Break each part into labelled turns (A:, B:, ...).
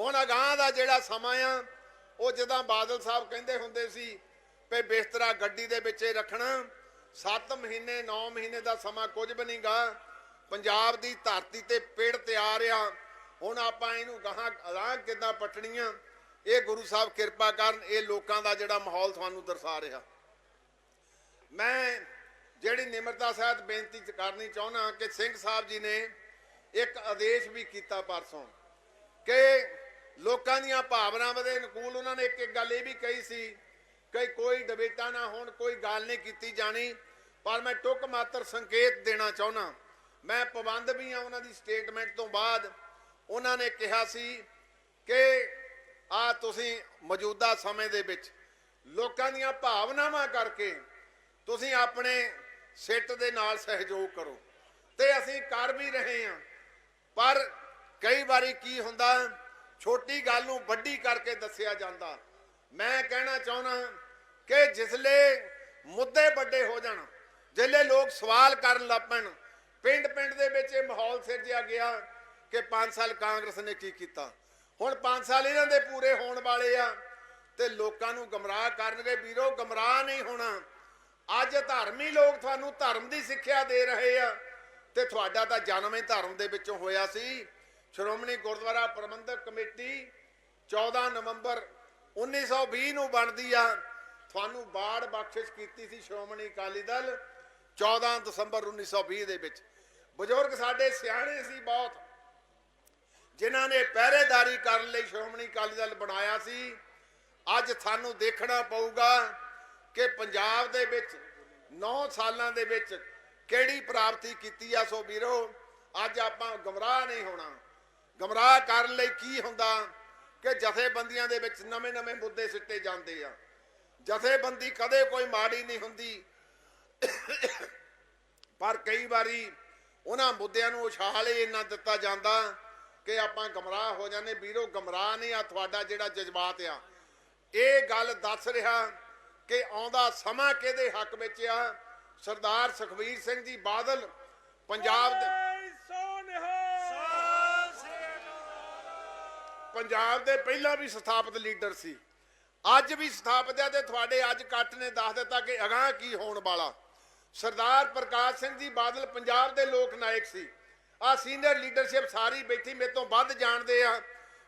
A: ਹੁਣ ਅਗਾਹ ਦਾ ਜਿਹੜਾ ਸਮਾਂ ਆ, ਉਹ ਜਦਾਂ ਬਾਦਲ ਸਾਹਿਬ ਕਹਿੰਦੇ ਹੁੰਦੇ ਸੀ ਵੀ ਬਿਸਤਰਾ ਗੱਡੀ ਦੇ ਵਿੱਚ ਰੱਖਣਾ 7 ਮਹੀਨੇ 9 ਮਹੀਨੇ ਦਾ ਸਮਾਂ ਕੁਝ ਵੀ ਨਹੀਂਗਾ ਪੰਜਾਬ ਦੀ ਧਰਤੀ ਤੇ ਪੇੜ ਤਿਆਰ ਆ। ਹੁਣ ਆਪਾਂ ਇਹਨੂੰ ਗਾਹਾਂ ਅਲਾਹ ਕਿੱਦਾਂ ਪਟਣੀਆਂ? ਇਹ ਗੁਰੂ ਸਾਹਿਬ ਕਿਰਪਾ ਕਰਨ, ਇਹ ਲੋਕਾਂ ਦਾ ਜਿਹੜਾ ਮਾਹੌਲ ਤੁਹਾਨੂੰ ਦਰਸਾ ਰਿਹਾ। ਮੈਂ ਜਿਹੜੀ ਨਿਮਰਤਾ ਸਾਹਿਤ ਬੇਨਤੀ ਕਰਨੀ ਚਾਹੁੰਦਾ ਕਿ ਸਿੰਘ ਸਾਹਿਬ ਜੀ ਨੇ ਇੱਕ ਆਦੇਸ਼ ਵੀ ਕੀਤਾ ਪਰਸੋਂ ਕਿ ਲੋਕਾਂ ਦੀਆਂ ਭਾਵਨਾਵਾਂ ਦੇ ਅਨੁਕੂਲ ਉਹਨਾਂ ਨੇ ਇੱਕ ਇੱਕ ਗੱਲ ਇਹ ਵੀ ਕਹੀ ਸੀ ਕਿ ਕੋਈ ਡਿਬੇਟਾਂ ਨਾ ਹੋਣ, ਕੋਈ ਗੱਲ ਨਹੀਂ ਕੀਤੀ ਜਾਣੀ। ਪਰ ਮੈਂ ਟੁੱਕ ਮਾਤਰ ਸੰਕੇਤ ਦੇਣਾ ਚਾਹੁੰਦਾ ਮੈਂ ਪਾਬੰਦ ਵੀ ਆ ਉਹਨਾਂ ਦੀ ਸਟੇਟਮੈਂਟ ਤੋਂ ਬਾਅਦ। ਉਹਨਾਂ ਨੇ ਕਿਹਾ ਸੀ ਕਿ ਆ ਤੁਸੀਂ ਮੌਜੂਦਾ ਸਮੇਂ ਦੇ ਵਿੱਚ ਲੋਕਾਂ ਦੀਆਂ ਭਾਵਨਾਵਾਂ ਕਰਕੇ ਤੁਸੀਂ ਆਪਣੇ ਸਿੱਟ ਦੇ ਨਾਲ ਸਹਿਯੋਗ ਕਰੋ। ਤੇ ਅਸੀਂ ਕਰ ਵੀ ਰਹੇ ਹਾਂ। ਪਰ ਕਈ ਵਾਰੀ ਕੀ ਹੁੰਦਾ ਛੋਟੀ ਗੱਲ ਨੂੰ ਵੱਡੀ ਕਰਕੇ ਦੱਸਿਆ ਜਾਂਦਾ। ਮੈਂ ਕਹਿਣਾ ਚਾਹੁੰਦਾ ਕਿ ਜਿਸਲੇ ਮੁੱਦੇ ਵੱਡੇ ਹੋ ਜਾਣ, ਜਿਸਲੇ ਲੋਕ ਸਵਾਲ ਕਰਨ ਲੱਪਣ ਪਿੰਡ ਪਿੰਡ ਦੇ ਵਿੱਚ ਇਹ ਮਾਹੌਲ ਸਿਰਜਿਆ ਗਿਆ ਕਿ 5 ਸਾਲ ਕਾਂਗਰਸ ਨੇ ਕੀ ਕੀਤਾ। ਹੁਣ 5 ਸਾਲ ਇਹਨਾਂ ਦੇ ਪੂਰੇ ਹੋਣ ਵਾਲੇ ਆ ਤੇ ਲੋਕਾਂ ਨੂੰ ਗਮਰਾਹ ਕਰਨਗੇ। ਵੀਰੋ, ਗਮਰਾਹ ਨਹੀਂ ਹੋਣਾ। ਅੱਜ ਧਰਮੀ ਲੋਕ ਤੁਹਾਨੂੰ ਧਰਮ ਦੀ ਸਿੱਖਿਆ ਦੇ ਰਹੇ ਆ ਤੇ ਤੁਹਾਡਾ ਤਾਂ ਜਨਮ ਹੀ ਧਰਮ ਦੇ ਵਿੱਚੋਂ ਹੋਇਆ ਸੀ। ਸ਼੍ਰੋਮਣੀ ਗੁਰਦੁਆਰਾ ਪ੍ਰਬੰਧਕ ਕਮੇਟੀ 14 ਨਵੰਬਰ 1920 ਨੂੰ ਬਣਦੀ ਆ। ਤੁਹਾਨੂੰ ਬਾੜ ਬਖਸ਼ਿਸ਼ ਕੀਤੀ ਸੀ ਸ਼੍ਰੋਮਣੀ ਅਕਾਲੀ ਦਲ 14 ਦਸੰਬਰ 1920 ਦੇ ਵਿੱਚ। ਬਜ਼ੁਰਗ ਸਾਡੇ ਸਿਆਣੇ ਸੀ ਬਹੁਤ, ਜਿਨ੍ਹਾਂ ਨੇ ਪਹਿਰੇਦਾਰੀ ਕਰਨ ਲਈ ਸ਼੍ਰੋਮਣੀ ਅਕਾਲੀ ਦਲ ਬਣਾਇਆ ਸੀ। ਅੱਜ ਸਾਨੂੰ ਦੇਖਣਾ ਪਊਗਾ ਕਿ ਪੰਜਾਬ ਦੇ ਵਿੱਚ 9 ਸਾਲਾਂ ਦੇ ਵਿੱਚ ਕਿਹੜੀ ਪ੍ਰਾਪਤੀ ਕੀਤੀ ਆ। ਸੋ ਵੀਰੋ, ਅੱਜ ਆਪਾਂ ਗਮਰਾਹ ਨਹੀਂ ਹੋਣਾ। ਗਮਰਾਹ ਕਰਨ ਲਈ ਕੀ ਹੁੰਦਾ ਕਿ ਜਥੇਬੰਦੀਆਂ ਦੇ ਵਿੱਚ ਨਵੇਂ-ਨਵੇਂ ਮੁੱਦੇ ਸਿੱਟੇ ਜਾਂਦੇ ਆ। ਜਥੇਬੰਦੀ ਕਦੇ ਕੋਈ ਮਾੜੀ ਨਹੀਂ ਹੁੰਦੀ। ਪਰ ਕਈ ਵਾਰੀ ਉਹਨਾਂ ਮੁੱਦਿਆਂ ਨੂੰ ਉਛਾਲ ਇੰਨਾ ਦਿੱਤਾ ਜਾਂਦਾ ਕਿ ਆਪਾਂ ਗਮਰਾਹ ਹੋ ਜਾਂਦੇ। ਵੀਰੋ, ਗਮਰਾਹ ਨਹੀਂ ਆ, ਤੁਹਾਡਾ ਜਿਹੜਾ ਜਜ਼ਬਾਤ ਆ। ਇਹ ਗੱਲ ਦੱਸ ਰਿਹਾ ਕਿ ਆਉਂਦਾ ਸਮਾਂ ਕਿਹਦੇ ਹੱਕ ਵਿੱਚ ਆ? ਸਰਦਾਰ ਸੁਖਵੀਰ ਸਿੰਘ ਜੀ ਬਾਦਲ, ਪੰਜਾਬ ਦੇ ਪੰਜਾਬ ਦੇ ਪਹਿਲਾਂ ਵੀ ਸਥਾਪਿਤ ਲੀਡਰ ਸੀ। ਅੱਜ ਵੀ ਸਥਾਪਿਤ ਹੈ ਤੇ ਤੁਹਾਡੇ ਅੱਜ ਕੱਟ ਨੇ ਦੱਸ ਦਿੱਤਾ ਕਿ ਅਗਾਹ ਕੀ ਹੋਣ ਵਾਲਾ। ਸਰਦਾਰ ਪ੍ਰਕਾਸ਼ ਸਿੰਘ ਜੀ ਬਾਦਲ ਪੰਜਾਬ ਦੇ ਲੋਕ ਨਾਇਕ ਸੀ। ਆ ਸੀਨੀਅਰ ਲੀਡਰਸ਼ਿਪ ਸਾਰੀ ਬੈਠੀ ਮੇਰੇ ਤੋਂ ਵੱਧ ਜਾਣਦੇ ਆ,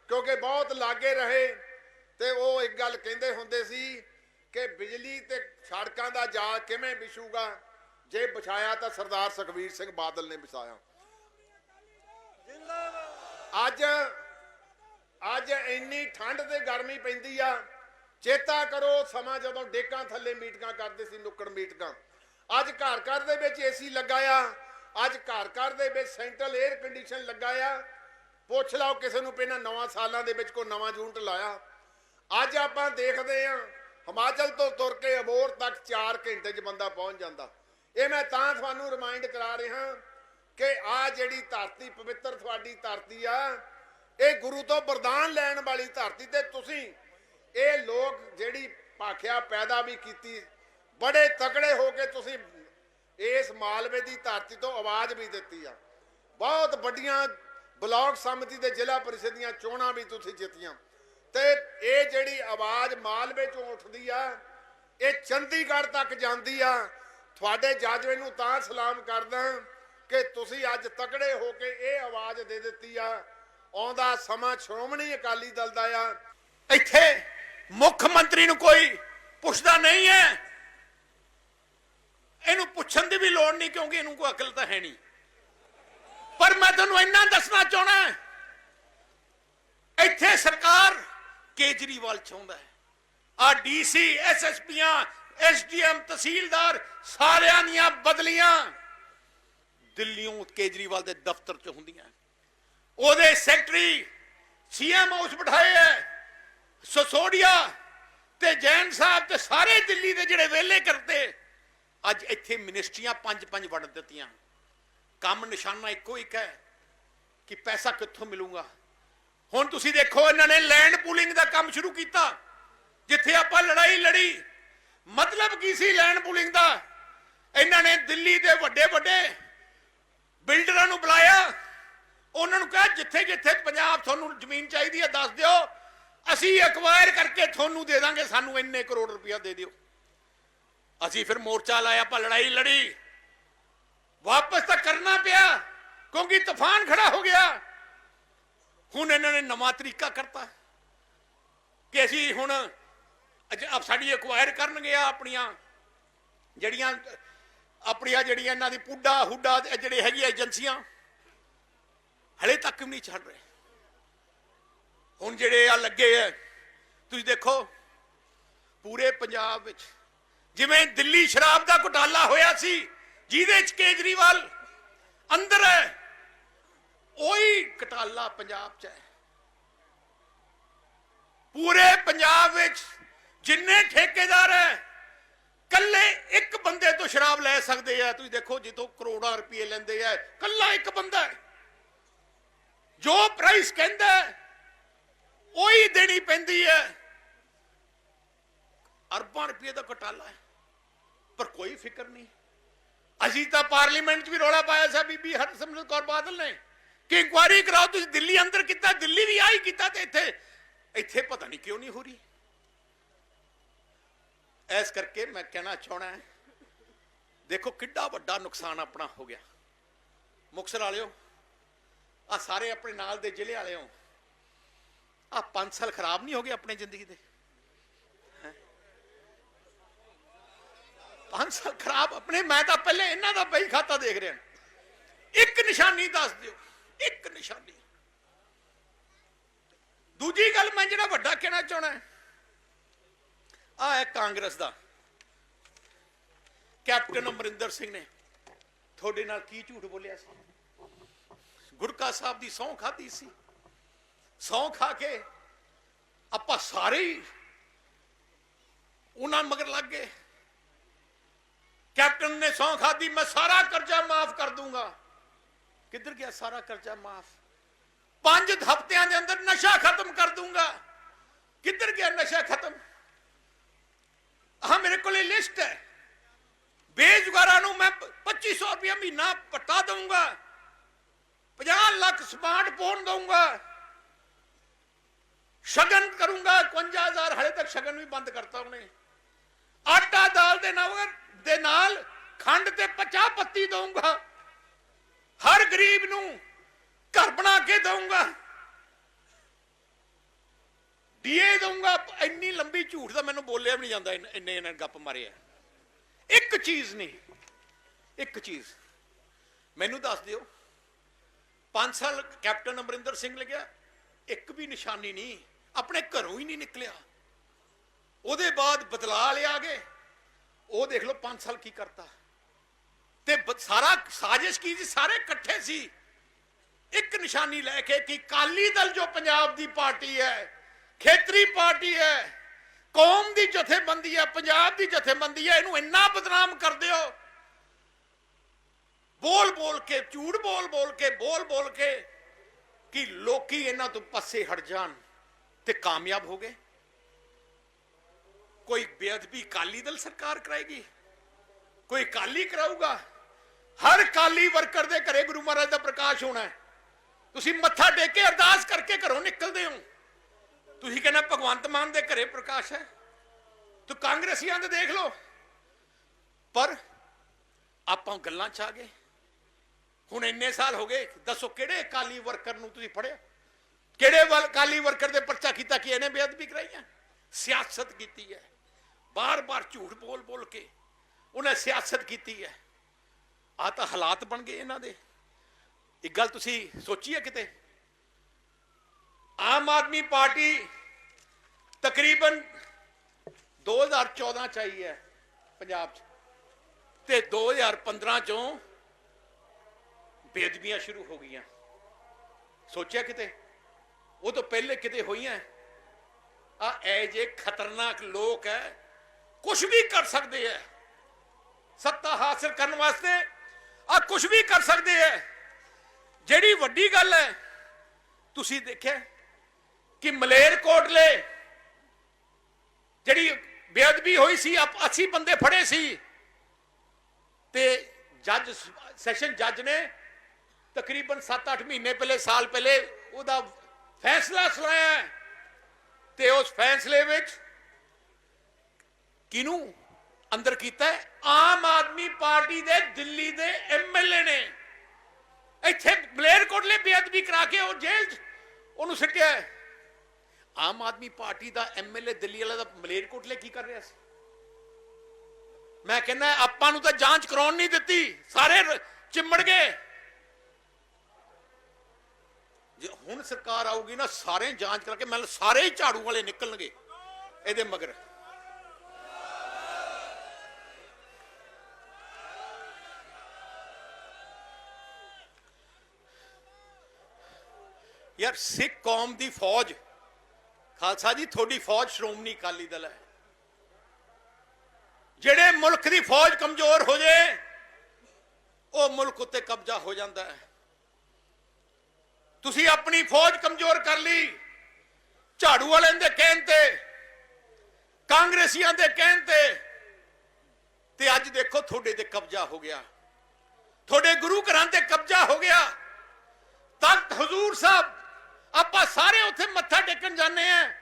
A: ਕਿਉਂਕਿ ਬਹੁਤ ਲਾਗੇ ਰਹੇ। ਤੇ ਉਹ ਇੱਕ ਗੱਲ ਕਹਿੰਦੇ ਹੁੰਦੇ ਸੀ ਕਿ ਬਿਜਲੀ ਤੇ ਸੜਕਾਂ ਦਾ ਜਾ ਕਿਵੇਂ ਵਿਛੂਗਾ, ਜੇ ਵਿਛਾਇਆ ਤਾਂ ਸਰਦਾਰ ਸੁਖਵੀਰ ਸਿੰਘ ਬਾਦਲ ਨੇ ਵਿਛਾਇਆ। ਅੱਜ ਅੱਜ ਇੰਨੀ ਠੰਡ ਤੇ ਗਰਮੀ ਪੈਂਦੀ ਆ। ਚੇਤਾ ਕਰੋ, ਸਮਾਂ ਜਦੋਂ ਡੇਕਾਂ ਥੱਲੇ ਮੀਟਿੰਗਾਂ ਕਰਦੇ ਸੀ, ਨੁੱਕੜ ਮੀਟਿੰਗਾਂ। ਅੱਜ ਘਰ ਘਰ ਦੇ ਵਿੱਚ ਏਸੀ ਲੱਗਾ ਅੱਜ ਘਰ ਘਰ ਦੇ ਵਿੱਚ ਸੈਂਟਰਲ 에ਅਰ ਕੰਡੀਸ਼ਨ ਲੱਗਾ ਪੁੱਛ ਲਓ ਕਿਸੇ ਨੂੰ ਪਹਿਲਾਂ ਨਵਾਂ ਸਾਲਾਂ ਦੇ ਵਿੱਚ ਕੋਈ ਨਵਾਂ ਯੂਨਿਟ ਲਾਇਆ। ਅੱਜ ਆਪਾਂ ਦੇਖਦੇ ਆ, ਹਿਮਾਚਲ ਤੋਂ ਤੁਰ ਕੇ ਅਬੋਰ ਤੱਕ 4 ਘੰਟੇ 'ਚ ਬੰਦਾ ਪਹੁੰਚ ਜਾਂਦਾ। ਇਹ ਮੈਂ ਤਾਂ ਤੁਹਾਨੂੰ ਰਿਮਾਈਂਡ ਕਰਾ ਰਿਹਾ ਕਿ ਆ ਜਿਹੜੀ ਧਰਤੀ ਪਵਿੱਤਰ ਤੁਹਾਡੀ ਧਰਤੀ ਆ ਇਹ ਗੁਰੂ ਤੋਂ ਵਰਦਾਨ ਲੈਣ ਵਾਲੀ ਧਰਤੀ ਤੇ ਤੁਸੀਂ ਇਹ ਲੋਕ ਜਿਹੜੀ ਭਾਖਿਆ ਪੈਦਾ ਵੀ ਕੀਤੀ, ਬੜੇ ਤਕੜੇ ਹੋ ਕੇ ਤੁਸੀਂ ਇਸ ਮਾਲਵੇ ਦੀ ਧਰਤੀ ਤੋਂ ਆਵਾਜ਼ ਵੀ ਦਿੱਤੀ ਆ। ਬਹੁਤ ਵੱਡੀਆਂ ਬਲਾਕ ਸਮਿਤੀ ਦੇ ਜ਼ਿਲ੍ਹਾ ਪਰਿਸ਼ਦ ਦੀਆਂ ਚੋਣਾਂ ਵੀ ਤੁਸੀਂ ਜਿੱਤੀਆਂ। ਤੇ ਇਹ ਜਿਹੜੀ ਆਵਾਜ਼ ਮਾਲਵੇ ਚੋਂ ਉੱਠਦੀ ਆ, ਇਹ ਚੰਡੀਗੜ੍ਹ ਤੱਕ ਜਾਂਦੀ ਆ। ਤੁਹਾਡੇ ਜਜ਼ਬੇ ਨੂੰ ਤਾਂ ਸਲਾਮ ਕਰਦਾ ਕਿ ਤੁਸੀਂ ਅੱਜ ਤਕੜੇ ਹੋ ਕੇ ਇਹ ਆਵਾਜ਼ ਦੇ ਦਿੱਤੀ ਆ। ਆਉਂਦਾ ਸਮਾਂ ਸ਼੍ਰੋਮਣੀ ਅਕਾਲੀ ਦਲ ਦਾ ਆ।
B: ਇੱਥੇ ਮੁੱਖ ਮੰਤਰੀ ਨੂੰ ਕੋਈ ਪੁੱਛਦਾ ਨਹੀਂ ਹੈ। ਇਹਨੂੰ ਪੁੱਛਣ ਦੀ ਵੀ ਲੋੜ ਨਹੀਂ ਕਿਉਂਕਿ ਇਹਨੂੰ ਕੋਈ ਅਕਲ ਤਾਂ ਹੈ ਨਹੀਂ। ਪਰ ਮੈਂ ਤੁਹਾਨੂੰ ਇੰਨਾ ਦੱਸਣਾ ਚਾਹਣਾ ਇੱਥੇ ਸਰਕਾਰ ਕੇਜਰੀਵਾਲ ਚਾਹੁੰਦਾ ਹੈ। ਆ ਡੀਸੀ ਐਸਐਸਪੀਆਂ ਐਸਡੀਐਮ ਤਹਿਸੀਲਦਾਰ ਸਾਰਿਆਂ ਦੀਆਂ ਬਦਲੀਆਂ ਦਿੱਲੀੋਂ ਕੇਜਰੀਵਾਲ ਦੇ ਦਫ਼ਤਰ 'ਚ ਹੁੰਦੀਆਂ। ਉਹਦੇ ਸੈਕਟਰੀ ਸੀਐਮ ਹਾਊਸ ਬਿਠਾਏ ਐ ਸਸੋਡੀਆ ਤੇ ਜੈਨ ਸਾਹਿਬ ਤੇ ਸਾਰੇ ਦਿੱਲੀ ਦੇ ਜਿਹੜੇ ਵੇਲੇ ਕਰਤੇ ਅੱਜ ਇੱਥੇ ਮਿਨਿਸਟਰੀਆਂ ਪੰਜ ਪੰਜ ਵੰਡ ਦਿੱਤੀਆਂ। ਕੰਮ ਨਿਸ਼ਾਨਾ ਇੱਕੋ ਇੱਕ ਹੈ ਕਿ ਪੈਸਾ ਕਿੱਥੋਂ ਮਿਲੂਗਾ। ਹੁਣ ਤੁਸੀਂ ਦੇਖੋ, ਇਹਨਾਂ ਨੇ ਲੈਂਡ ਪੂਲਿੰਗ ਦਾ ਕੰਮ ਸ਼ੁਰੂ ਕੀਤਾ, ਜਿੱਥੇ ਆਪਾਂ ਲੜਾਈ ਲੜੀ। ਮਤਲਬ ਕੀ ਸੀ ਲੈਂਡ ਪੂਲਿੰਗ ਦਾ? ਇਹਨਾਂ ਨੇ ਦਿੱਲੀ ਦੇ ਵੱਡੇ ਵੱਡੇ ਬਿਲਡਰਾਂ ਨੂੰ ਬੁਲਾਇਆ ਉਹਨਾਂ ਨੂੰ ਕਿਹਾ, ਜਿੱਥੇ ਜਿੱਥੇ ਪੰਜਾਬ ਤੁਹਾਨੂੰ ਜ਼ਮੀਨ ਚਾਹੀਦੀ ਹੈ, ਦੱਸ ਦਿਓ। ਅਸੀਂ ਐਕਵਾਇਰ ਕਰਕੇ ਤੁਹਾਨੂੰ ਦੇ ਦਾਂਗੇ, ਸਾਨੂੰ ਇੰਨੇ ਕਰੋੜ ਰੁਪਇਆ ਦੇ ਦਿਓ। ਅਸੀਂ ਫਿਰ ਮੋਰਚਾ ਲਾਇਆ, ਆਪਾਂ ਲੜਾਈ ਲੜੀ। ਵਾਪਸ ਤਾਂ ਕਰਨਾ ਪਿਆ, ਕਿਉਂਕਿ ਤੂਫਾਨ ਖੜਾ ਹੋ ਗਿਆ। ਹੁਣ ਇਹਨਾਂ ਨੇ ਨਵਾਂ ਤਰੀਕਾ ਕਰਤਾ। ਕਿ ਅਸੀਂ ਹੁਣ ਸਾਡੀ ਐਕਵਾਇਰ ਕਰਨਗੇ ਆਪਣੀਆਂ, ਜਿਹੜੀਆਂ ਆਪਣੀਆਂ ਜਿਹੜੀਆਂ ਇਹਨਾਂ ਦੀ ਪੁੱਡਾ ਹੁੱਡਾ ਜਿਹੜੇ ਹੈਗੀ ਏਜੰਸੀਆਂ। ਹਲੇ ਤੱਕ ਵੀ ਨਹੀਂ ਛੱਡ ਰਹੇ। ਹੁਣ ਜਿਹੜੇ ਆ ਲੱਗੇ ਆ ਤੁਸੀਂ ਦੇਖੋ, ਪੂਰੇ ਪੰਜਾਬ ਵਿੱਚ ਜਿਵੇਂ ਦਿੱਲੀ ਸ਼ਰਾਬ ਦਾ ਘੁਟਾਲਾ ਹੋਇਆ ਸੀ, ਜਿਹਦੇ ਚ ਕੇਜਰੀਵਾਲ ਅੰਦਰ ਹੈ ਉਹੀ ਘਟਾਲਾ ਪੰਜਾਬ ਚ ਹੈ ਪੂਰੇ ਪੰਜਾਬ ਵਿੱਚ ਜਿੰਨੇ ਠੇਕੇਦਾਰ ਹੈ ਕੱਲੇ ਇੱਕ ਬੰਦੇ ਤੋਂ ਸ਼ਰਾਬ ਲੈ ਸਕਦੇ ਆ ਤੁਸੀਂ ਦੇਖੋ, ਜਿੱਥੋਂ ਕਰੋੜਾਂ ਰੁਪਏ ਲੈਂਦੇ ਆ ਕੱਲਾ ਇੱਕ ਬੰਦਾ ਹੈ ਜੋ ਪ੍ਰਾਈਸ ਕਹਿੰਦਾ ਹੈ, ਉਹੀ ਦੇਣੀ ਪੈਂਦੀ ਹੈ ਅਰਬਾਂ ਰੁਪਏ ਦਾ ਘਟਾਲਾ ਹੈ ਪਰ ਕੋਈ ਫਿਕਰ ਨਹੀਂ ਅਸੀਂ ਤਾਂ ਪਾਰਲੀਮੈਂਟ 'ਚ ਵੀ ਰੌਲਾ ਪਾਇਆ ਸੀ ਬੀਬੀ ਹਰਸਿਮਰਤ ਕੌਰ ਬਾਦਲ ਨੇ ਕਿ ਇਨਕੁਆਇਰੀ ਕਰਾਓ ਤੁਸੀਂ ਦਿੱਲੀ ਅੰਦਰ ਕੀਤਾ ਦਿੱਲੀ ਵੀ ਆਈ ਕੀਤਾ ਤੇ ਇੱਥੇ ਇੱਥੇ ਪਤਾ ਨਹੀਂ ਕਿਉਂ ਨਹੀਂ ਹੋ ਰਹੀ ਐਸ ਕਰਕੇ ਮੈਂ ਕਹਿਣਾ ਚਾਹਣਾ ਹੈ ਦੇਖੋ ਕਿੱਡਾ ਵੱਡਾ ਨੁਕਸਾਨ ਆਪਣਾ ਹੋ ਗਿਆ ਮੁਕਸਰ ਵਾਲਿਓ ਆ ਸਾਰੇ ਆਪਣੇ ਨਾਲ ਦੇ ਜ਼ਿਲ੍ਹੇ ਵਾਲੇ ਹੋ। ਆ 5 ਸਾਲ ਖਰਾਬ ਨਹੀਂ ਹੋ ਗਏ ਆਪਣੀ ਜ਼ਿੰਦਗੀ ਦੇ? 5 ਸਾਲ ਖਰਾਬ ਆਪਣੇ, ਮੈਂ ਤਾਂ ਪਹਿਲੇ ਇਹਨਾਂ ਦਾ ਬਈ ਖਾਤਾ ਦੇਖ ਰਿਹਾ। ਇੱਕ ਨਿਸ਼ਾਨੀ ਦੱਸ ਦਿਓ, ਇੱਕ ਨਿਸ਼ਾਨੀ। ਦੂਜੀ ਗੱਲ ਮੈਂ ਜਿਹੜਾ ਵੱਡਾ ਕਹਿਣਾ ਚਾਹਣਾ ਆ ਹੈ ਕਾਂਗਰਸ ਦਾ। ਕੈਪਟਨ ਅਮਰਿੰਦਰ ਸਿੰਘ ਨੇ ਤੁਹਾਡੇ ਨਾਲ ਕੀ ਝੂਠ ਬੋਲਿਆ ਸੀ? ਗੁਰਕਾ ਸਾਹਿਬ ਦੀ ਸਹੁੰ ਖਾਧੀ ਸੀ ਸਹੁੰ ਖਾ ਕੇ ਆਪਾਂ ਸਾਰੇ ਹੀ ਉਹਨਾਂ ਮਗਰ ਲੱਗ ਗਏ ਕੈਪਟਨ ਨੇ ਸਹੁੰ ਖਾਧੀ ਮੈਂ ਸਾਰਾ ਕਰਜ਼ਾ ਮਾਫ ਕਰ ਦੂੰਗਾ ਕਿੱਧਰ ਗਿਆ ਸਾਰਾ ਕਰਜ਼ਾ ਮਾਫ ਪੰਜ ਹਫ਼ਤਿਆਂ ਦੇ ਅੰਦਰ ਨਸ਼ਾ ਖਤਮ ਕਰ ਦੂੰਗਾ ਕਿੱਧਰ ਗਿਆ ਨਸ਼ਾ ਖਤਮ ਹਾਂ ਮੇਰੇ ਕੋਲ ਇਹ ਲਿਸਟ ਹੈ ਬੇਜੁਗਾਰਾਂ ਨੂੰ ਮੈਂ 2500 ਰੁਪਏ ਮਹੀਨਾ ਪੱਟਾ ਦਊਂਗਾ 50 ਲੱਖ ਸਮਾਰਟਫੋਨ ਦਊਂਗਾ। ਸ਼ਗਨ ਕਰੂੰਗਾ 51000 ਹਲੇ ਤੱਕ ਸ਼ਗਨ ਵੀ ਬੰਦ ਕਰਤਾ ਉਹਨੇ। ਆਟਾ ਦਾਲ ਦੇ ਨਾਲ ਦੇ ਨਾਲ ਖੰਡ ਤੇ 50 ਪੱਤੀ ਦਊਂਗਾ। ਹਰ ਗਰੀਬ ਨੂੰ ਘਰ ਬਣਾ ਕੇ ਦਊਂਗਾ। ਡੀਏ ਦਊਂਗਾ, ਇੰਨੀ ਲੰਬੀ ਝੂਠ ਦਾ ਮੈਨੂੰ ਬੋਲਿਆ ਵੀ ਨਹੀਂ ਜਾਂਦਾ, ਇੰਨੇ ਇਹਨਾਂ ਗੱਪ ਮਾਰਿਆ ਇੱਕ ਚੀਜ਼ ਨਹੀਂ, ਇੱਕ ਚੀਜ਼। ਮੈਨੂੰ ਦੱਸ ਦਿਓ 5 ਸਾਲ ਕੈਪਟਨ ਅਮਰਿੰਦਰ ਸਿੰਘ ਲੱਗਿਆ। ਇੱਕ ਵੀ ਨਿਸ਼ਾਨੀ ਨਹੀਂ, ਆਪਣੇ ਘਰੋਂ ਹੀ ਨਹੀਂ ਨਿਕਲਿਆ। ਉਹਦੇ ਬਾਅਦ ਬਦਲਾ ਲਿਆ ਗਏ। ਉਹ ਦੇਖ ਲਓ 5 ਸਾਲ ਕੀ ਕਰਤਾ। ਤੇ ਸਾਰਾ ਸਾਜ਼ਿਸ਼ ਕੀ ਸੀ? ਸਾਰੇ ਇਕੱਠੇ ਸੀ। ਇੱਕ ਨਿਸ਼ਾਨੀ ਲੈ ਕੇ ਕਿ ਕਾਲੀ ਦਲ ਜੋ ਪੰਜਾਬ ਦੀ ਪਾਰਟੀ ਹੈ, ਖੇਤਰੀ ਪਾਰਟੀ ਹੈ, ਕੌਮ ਦੀ ਜਥੇਬੰਦੀ ਹੈ, ਪੰਜਾਬ ਦੀ ਜਥੇਬੰਦੀ ਹੈ, ਇਹਨੂੰ ਇੰਨਾ ਬਦਨਾਮ ਕਰ ਦਿਓ। ਬੋਲ ਬੋਲ ਕੇ, ਝੂਠ ਬੋਲ ਬੋਲ ਕੇ, ਬੋਲ ਬੋਲ ਕੇ ਕਿ ਲੋਕੀ ਇਹਨਾਂ ਤੋਂ ਪਾਸੇ ਹਟ ਜਾਣ ਤੇ ਕਾਮਯਾਬ ਹੋ ਗਏ। ਕੋਈ ਬੇਅਦਬੀ ਕਾਲੀ ਦਲ ਸਰਕਾਰ ਕਰਾਏਗੀ? ਕੋਈ ਕਾਲੀ ਕਰਾਊਗਾ? ਹਰ ਕਾਲੀ ਵਰਕਰ ਦੇ ਘਰੇ ਗੁਰੂ ਮਹਾਰਾਜ ਦਾ ਪ੍ਰਕਾਸ਼ ਹੋਣਾ ਹੈ। ਤੁਸੀਂ ਮੱਥਾ ਟੇਕ ਕੇ ਅਰਦਾਸ ਕਰਕੇ ਘਰੋਂ ਨਿਕਲਦੇ ਹੋ। ਤੁਸੀਂ ਕਹਿੰਦੇ ਭਗਵੰਤ ਮਾਨ ਦੇ ਘਰੇ ਪ੍ਰਕਾਸ਼ ਹੈ। ਤੂੰ ਕਾਂਗਰਸੀਆਂ ਦੇ ਦੇਖ ਲਓ। ਪਰ ਆਪਾਂ ਗੱਲਾਂ ਚ ਆ ਗਏ। ਹੁਣ ਇੰਨੇ ਸਾਲ ਹੋ ਗਏ, ਦੱਸੋ ਕਿਹੜੇ ਕਾਲੀ ਵਰਕਰ ਨੂੰ ਤੁਸੀਂ ਫੜਿਆ? ਕਿਹੜੇ ਵੱਲ ਕਾਲੀ ਵਰਕਰ ਦੇ ਪਰਚਾ ਕੀਤਾ ਕਿ ਇਹਨੇ ਬੇਅਦਬੀ ਕਰਾਈ ਹੈ ਸਿਆਸਤ ਕੀਤੀ ਹੈ। ਬਾਰ-ਬਾਰ ਝੂਠ ਬੋਲ-ਬੋਲ ਕੇ ਉਹਨੇ ਸਿਆਸਤ ਕੀਤੀ ਹੈ। ਆ ਤਾਂ ਹਾਲਾਤ ਬਣ ਗਏ ਇਹਨਾਂ ਦੇ। ਇੱਕ ਗੱਲ ਤੁਸੀਂ ਸੋਚੀ ਹੈ ਕਿਤੇ। ਆਮ ਆਦਮੀ ਪਾਰਟੀ ਤਕਰੀਬਨ 2014 ਚ ਆਈ ਹੈ ਪੰਜਾਬ 'ਚ। ਤੇ 2015 ਚੋਂ ਬੇਅਦਬੀਆਂ ਸ਼ੁਰੂ ਹੋ ਗਈਆਂ। ਸੋਚਿਆ ਕਿਤੇ? ਉਹ ਤੋਂ ਪਹਿਲੇ ਕਿਤੇ ਹੋਈਆਂ। ਆ ਐ ਜੇ ਖਤਰਨਾਕ ਲੋਕ ਹੈ ਕੁਝ ਵੀ ਕਰ ਸਕਦੇ ਐ। ਸੱਤਾ ਹਾਸਲ ਕਰਨ ਵਾਸਤੇ ਆ ਕੁਝ ਵੀ ਕਰ ਸਕਦੇ ਐ। ਜਿਹੜੀ ਵੱਡੀ ਗੱਲ ਹੈ ਤੁਸੀਂ ਦੇਖਿਆ ਕਿ ਮਲੇਰ ਕੋਟਲੇ, ਜਿਹੜੀ ਬੇਅਦਬੀ ਹੋਈ ਸੀ, ਆਪ- ਅਸੀਂ ਬੰਦੇ ਫੜੇ ਸੀ। ਤੇ ਜੱਜ, ਸੈਸ਼ਨ ਜੱਜ ਨੇ ਤਕਰੀਬਨ 7-8 ਮਹੀਨੇ ਪਹਿਲੇ, ਸਾਲ ਪਹਿਲੇ ਉਹਦਾ ਫੈਸਲਾ ਸੁਣਾਇਆ ਤੇ ਉਸ ਫੈਸਲੇ ਵਿੱਚ ਕਿਹਨੂੰ ਅੰਦਰ ਕੀਤਾ ਆਮ ਆਦਮੀ ਪਾਰਟੀ ਦੇ ਦਿੱਲੀ ਦੇ ਐਮਐਲਏ ਨੇ। ਇੱਥੇ ਮਲੇਰਕੋਟਲੇ ਬੇਅਦਬੀ ਕਰਾ ਕੇ ਉਹ ਜੇਲ੍ਹ 'ਚ ਉਹਨੂੰ ਸਿੱਟਿਆ ਆਮ ਆਦਮੀ ਪਾਰਟੀ ਦਾ ਐਮਐਲਏ ਦਿੱਲੀ ਵਾਲਾ ਦਾ ਮਲੇਰਕੋਟਲੇ ਕੀ ਕਰ ਰਿਹਾ ਸੀ? ਮੈਂ ਕਹਿੰਦਾ, ਆਪਾਂ ਨੂੰ ਤਾਂ ਜਾਂਚ ਕਰਾਉਣ ਨਹੀਂ ਦਿੱਤੀ। ਸਾਰੇ ਚਿੰਮੜ ਗਏ ਜੇ ਹੁਣ ਸਰਕਾਰ ਆਊਗੀ ਨਾ, ਸਾਰੇ ਜਾਂਚ ਕਰਕੇ ਮੈਂ ਸਾਰੇ ਹੀ ਝਾੜੂ ਵਾਲੇ ਨਿਕਲਣਗੇ ਇਹਦੇ ਮਗਰ। ਯਾਰ ਸਿੱਖ ਕੌਮ ਦੀ ਫੌਜ, ਖਾਲਸਾ ਜੀ, ਤੁਹਾਡੀ ਫੌਜ ਸ਼੍ਰੋਮਣੀ ਅਕਾਲੀ ਦਲ ਹੈ। ਜਿਹੜੇ ਮੁਲਕ ਦੀ ਫੌਜ ਕਮਜ਼ੋਰ ਹੋ ਜੇ, ਉਹ ਮੁਲਕ ਉੱਤੇ ਕਬਜ਼ਾ ਹੋ ਜਾਂਦਾ ਹੈ। ਤੁਸੀਂ ਆਪਣੀ ਫੌਜ ਕਮਜ਼ੋਰ ਕਰ ਲਈ। ਝਾੜੂ ਵਾਲਿਆਂ ਦੇ ਕਹਿਣ ਤੇ, ਕਾਂਗਰਸੀਆਂ ਦੇ ਕਹਿਣ ਤੇ ਤੇ ਅੱਜ ਦੇਖੋ ਤੁਹਾਡੇ ਤੇ ਕਬਜ਼ਾ ਹੋ ਗਿਆ। ਤੁਹਾਡੇ ਗੁਰੂ ਘਰਾਂ ਤੇ ਕਬਜ਼ਾ ਹੋ ਗਿਆ। ਤਖਤ ਹਜ਼ੂਰ ਸਾਹਿਬ, ਆਪਾਂ ਸਾਰੇ ਉੱਥੇ ਮੱਥਾ ਟੇਕਣ ਜਾਂਦੇ ਆ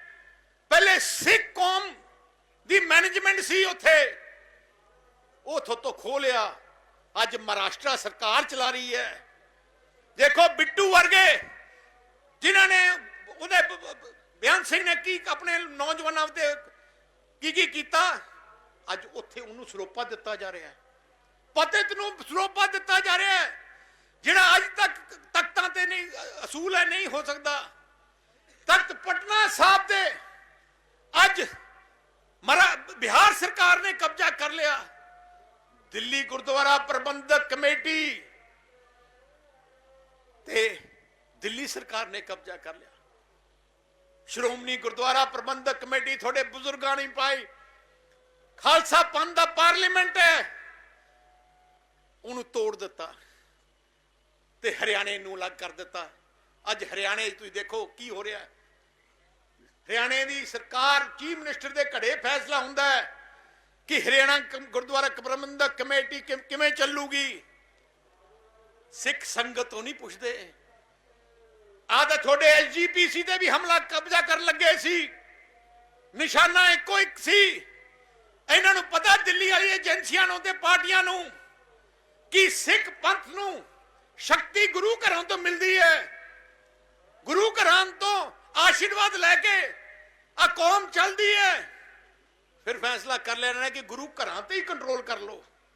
B: ਪਹਿਲੇ ਸਿੱਖ ਕੌਮ ਦੀ ਮੈਨੇਜਮੈਂਟ ਸੀ ਉੱਥੇ। ਉਹ ਥੋਤੋਂ ਖੋ ਲਿਆ। ਅੱਜ ਮਹਾਰਾਸ਼ਟਰ ਸਰਕਾਰ ਚਲਾ ਰਹੀ ਹੈ। ਦੇਖੋ ਬਿੱਟੂ ਵਰਗੇ ਜਿਨ੍ਹਾਂ ਨੇ ਉਹਦੇ ਬ- ਬਿਆਨ ਸਿੰਘ ਨੇ ਕੀ ਆਪਣੇ ਨੌਜਵਾਨਾਂ ਤੇ ਕੀ ਕੀ ਕੀਤਾ? ਅੱਜ ਉੱਥੇ ਉਹਨੂੰ ਸਰੋਪਾ ਦਿੱਤਾ ਜਾ ਰਿਹਾ ਹੈ। ਪਤਿਤ ਨੂੰ ਸਰੋਪਾ ਦਿੱਤਾ ਜਾ ਰਿਹਾ ਹੈ, ਜਿਹੜਾ ਅੱਜ ਤੱਕ ਤਖਤਾਂ ਤੇ ਨਹੀਂ, ਅਸੂਲ ਹੈ, ਨਹੀਂ ਹੋ ਸਕਦਾ। ਤਖਤ ਪਟਨਾ ਸਾਹਿਬ ਦੇ ਅੱਜ ਮਰਾ, ਬਿਹਾਰ ਸਰਕਾਰ ਨੇ ਕਬਜ਼ਾ ਕਰ ਲਿਆ। ਦਿੱਲੀ ਗੁਰਦੁਆਰਾ ਪ੍ਰਬੰਧਕ ਕਮੇਟੀ ਤੇ ਦਿੱਲੀ ਸਰਕਾਰ ਨੇ ਕਬਜ਼ਾ ਕਰ ਲਿਆ। ਸ਼੍ਰੋਮਣੀ ਗੁਰਦੁਆਰਾ ਪ੍ਰਬੰਧਕ ਕਮੇਟੀ ਤੁਹਾਡੇ ਬਜ਼ੁਰਗਾਂ ਨੇ ਪਾਈ। ਖਾਲਸਾ ਪੰਥ ਦਾ ਪਾਰਲੀਮੈਂਟ ਹੈ। ਉਹਨੂੰ ਤੋੜ ਦਿੱਤਾ ਤੇ ਹਰਿਆਣੇ ਨੂੰ ਅਲੱਗ ਕਰ ਦਿੱਤਾ। ਅੱਜ ਹਰਿਆਣੇ 'ਚ ਤੁਸੀਂ ਦੇਖੋ ਕੀ ਹੋ ਰਿਹਾ ਹਰਿਆਣੇ ਦੀ ਸਰਕਾਰ ਚੀਫ ਮਿਨਿਸਟਰ ਦੇ ਘੜੇ ਫੈਸਲਾ ਹੁੰਦਾ ਹੈ ਕਿ ਹਰਿਆਣਾ ਗੁਰਦੁਆਰਾ ਪ੍ਰਬੰਧਕ ਕਮੇਟੀ ਕਿ- ਕਿਵੇਂ ਚੱਲੂਗੀ। ਸਿੱਖ ਸੰਗਤ ਤੋਂ ਨਹੀਂ ਪੁੱਛਦੇ। ਆ ਤਾਂ ਤੁਹਾਡੇ ਐਸਜੀਪੀਸੀ ਤੇ ਵੀ ਹਮਲਾ ਕਬਜ਼ਾ ਕਰਨ ਲੱਗੇ ਸੀ। ਨਿਸ਼ਾਨਾ ਇੱਕੋ ਇੱਕ ਸੀ। ਇਹਨਾਂ ਨੂੰ ਪਤਾ ਦਿੱਲੀ ਵਾਲੀ ਏਜੰਸੀਆਂ ਨੂੰ ਤੇ ਪਾਰਟੀਆਂ ਨੂੰ ਕਿ ਸਿੱਖ ਪੰਥ ਨੂੰ ਸ਼ਕਤੀ ਗੁਰੂ ਘਰਾਂ ਤੋਂ ਮਿਲਦੀ ਹੈ। ਗੁਰੂ ਘਰਾਂ ਤੋਂ ਆਸ਼ੀਰਵਾਦ ਲੈ ਕੇ ਆ ਕੌਮ ਚੱਲਦੀ ਹੈ। ਫਿਰ ਫੈਸਲਾ ਕਰ ਲੈਣਾ ਕਿ ਗੁਰੂ ਘਰਾਂ ਤੇ ਹੀ ਕੰਟਰੋਲ ਕਰ ਲਓ।